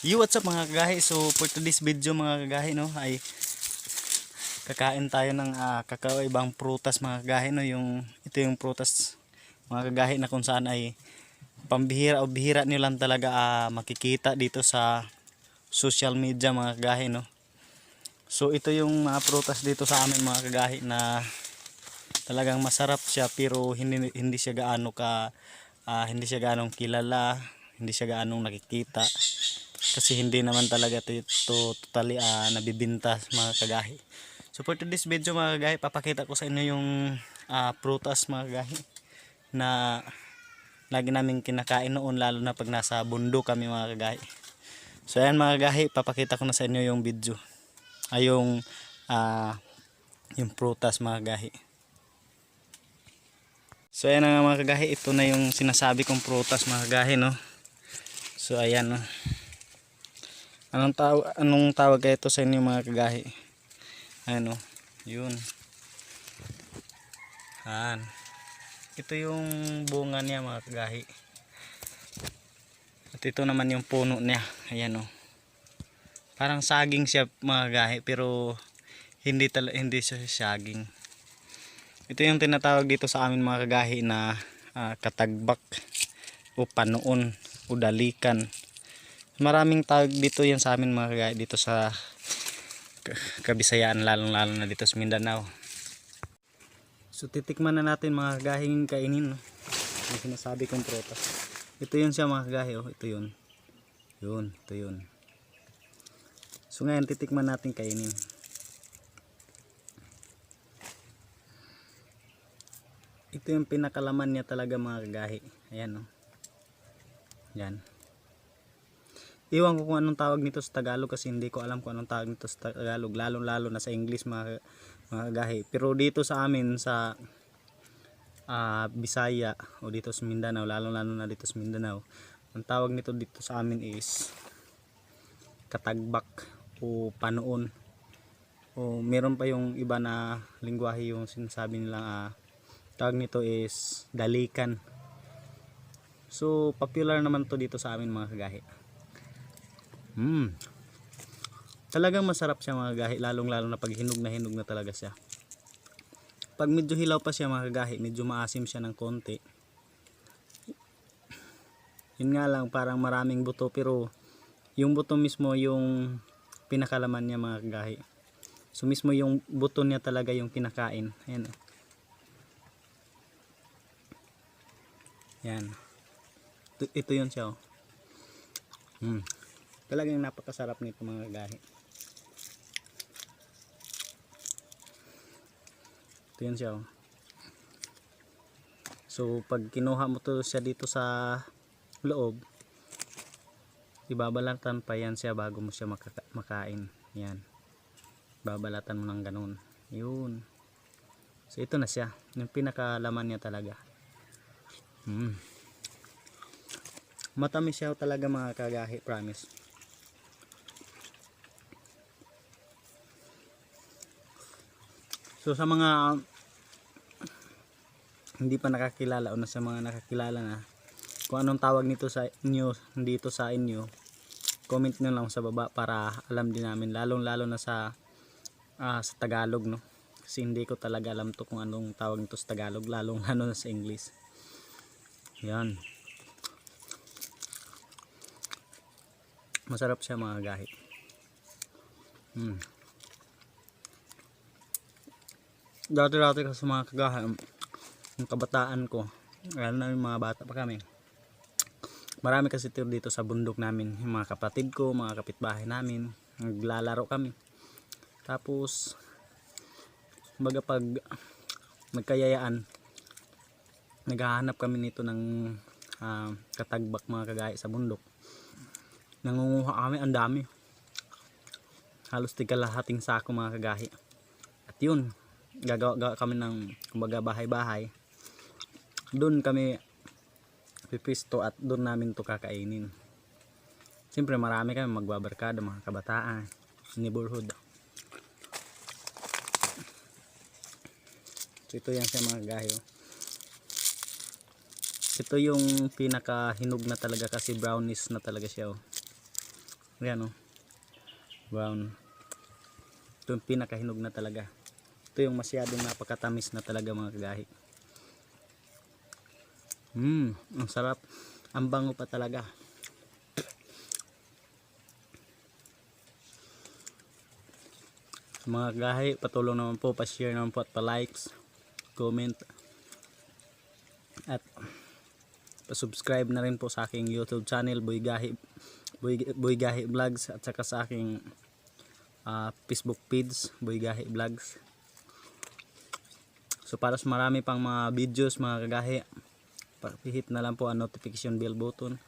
Yo, what's up mga kagahi? So, for today's video mga kagahi, no, ay kakain tayo ng ah, kakaibang prutas mga kagahi, no, yung, ito yung prutas mga kagahi na kung saan ay pambihira o bihira nyo lang talaga ah, makikita dito sa social media mga kagahi, no. So, ito yung mga prutas dito sa amin mga kagahi na talagang masarap siya pero hindi, hindi siya gaano ka, ah, hindi siya gaano kilala, hindi siya gaano nakikita kasi hindi naman talaga ito, totally ah, nabibinta mga kagahi. So for today's video mga kagahi, papakita ko sa inyo yung ah, prutas mga kagahi na lagi namin kinakain noon lalo na pag nasa bundok kami mga kagahi. So ayan mga kagahi, papakita ko na sa inyo yung video. Ay yung ah, yung prutas mga kagahi. So ayan na nga mga kagahi, ito na yung sinasabi kong prutas mga kagahi no. So ayan no. Anong tawag anong tawag ito sa inyo mga kagahi? Ano? Yun. Han. Ito yung bunga niya mga kagahi. At ito naman yung puno niya. Ayan oh. Parang saging siya mga kagahi pero hindi tala, hindi siya saging. Ito yung tinatawag dito sa amin mga kagahi na ah, katagbak o panoon o dalikan maraming tawag dito yan sa amin mga kagaya dito sa Kabisayaan lalong lalo na dito sa Mindanao. So titikman na natin mga kagahing kainin no? sinasabi kong prutas ito yun siya mga kagahe oh. ito yun. Yun ito yun. So ngayon titikman natin kainin. Ito yung pinakalaman niya talaga mga kagahe. Ayan oh. yan Iwan ko kung anong tawag nito sa Tagalog kasi hindi ko alam kung anong tawag nito sa Tagalog lalo lalo na sa English mga, mga gahi. Pero dito sa amin sa ah, Bisaya o dito sa Mindanao lalo lalo na dito sa Mindanao ang tawag nito dito sa amin is katagbak o panoon. O meron pa yung iba na lingwahe yung sinasabi nilang ah, tawag nito is dalikan so popular naman to dito sa amin mga kagahi Mm. Talagang masarap siya mga gahi, lalong lalo na pag hinog na hinog na talaga siya. Pag medyo hilaw pa siya mga gahi, medyo maasim siya ng konti. Yun nga lang, parang maraming buto pero yung buto mismo yung pinakalaman niya mga gahi. So mismo yung buto niya talaga yung kinakain. Ayan. oh. Yan. Ito, ito yun siya oh. Mm. Talagang napakasarap nito mga gahi. Ito yan siya. oh. So pag kinuha mo to siya dito sa loob, ibabalatan pa yan siya bago mo siya makaka- makain. Yan. Babalatan mo ng ganun. Yun. So ito na siya. Yung pinakalaman niya talaga. Mm. Matamis siya talaga mga kagahi, promise. So sa mga hindi pa nakakilala o na sa mga nakakilala na kung anong tawag nito sa inyo dito sa inyo comment nyo lang sa baba para alam din namin lalong lalo na sa ah, sa Tagalog no? Kasi hindi ko talaga alam to kung anong tawag nito sa Tagalog lalong lalo na sa English. Yan. Masarap siya mga gahi. Hmm. Dati dati kasi mga kagahan yung kabataan ko lalo na yung mga bata pa kami marami kasi tiro dito sa bundok namin. Yung mga kapatid ko mga kapitbahay namin naglalaro kami. Tapos baga pag magkayayaan naghahanap kami nito ng ah, katagbak mga kagaya sa bundok. Nangunguha kami ang dami. Halos tigalahating sako mga kagahi. At yun gagawa gawa kami ng kumbaga bahay-bahay doon kami pipisto at doon namin to kakainin siyempre marami kami magbabarkada mga kabataan neighborhood so ito yan siya mga gahi oh. ito yung pinaka hinog na talaga kasi brownish na talaga siya oh. Ayan oh. Brown. Ito yung pinakahinog na talaga. Ito yung masyadong napakatamis na talaga mga kagahi. Mmm, ang sarap. Ang bango pa talaga. Mga kagahi, patulong naman po, pa-share naman po at pa-likes, comment, at pa-subscribe na rin po sa aking YouTube channel, Boy Gahi, Boy, Boy Gahi Vlogs, at saka sa aking ah, Facebook page, Boy Gahi Vlogs. So para sa marami pang mga videos mga kagahi, pa-hit na lang po ang notification bell button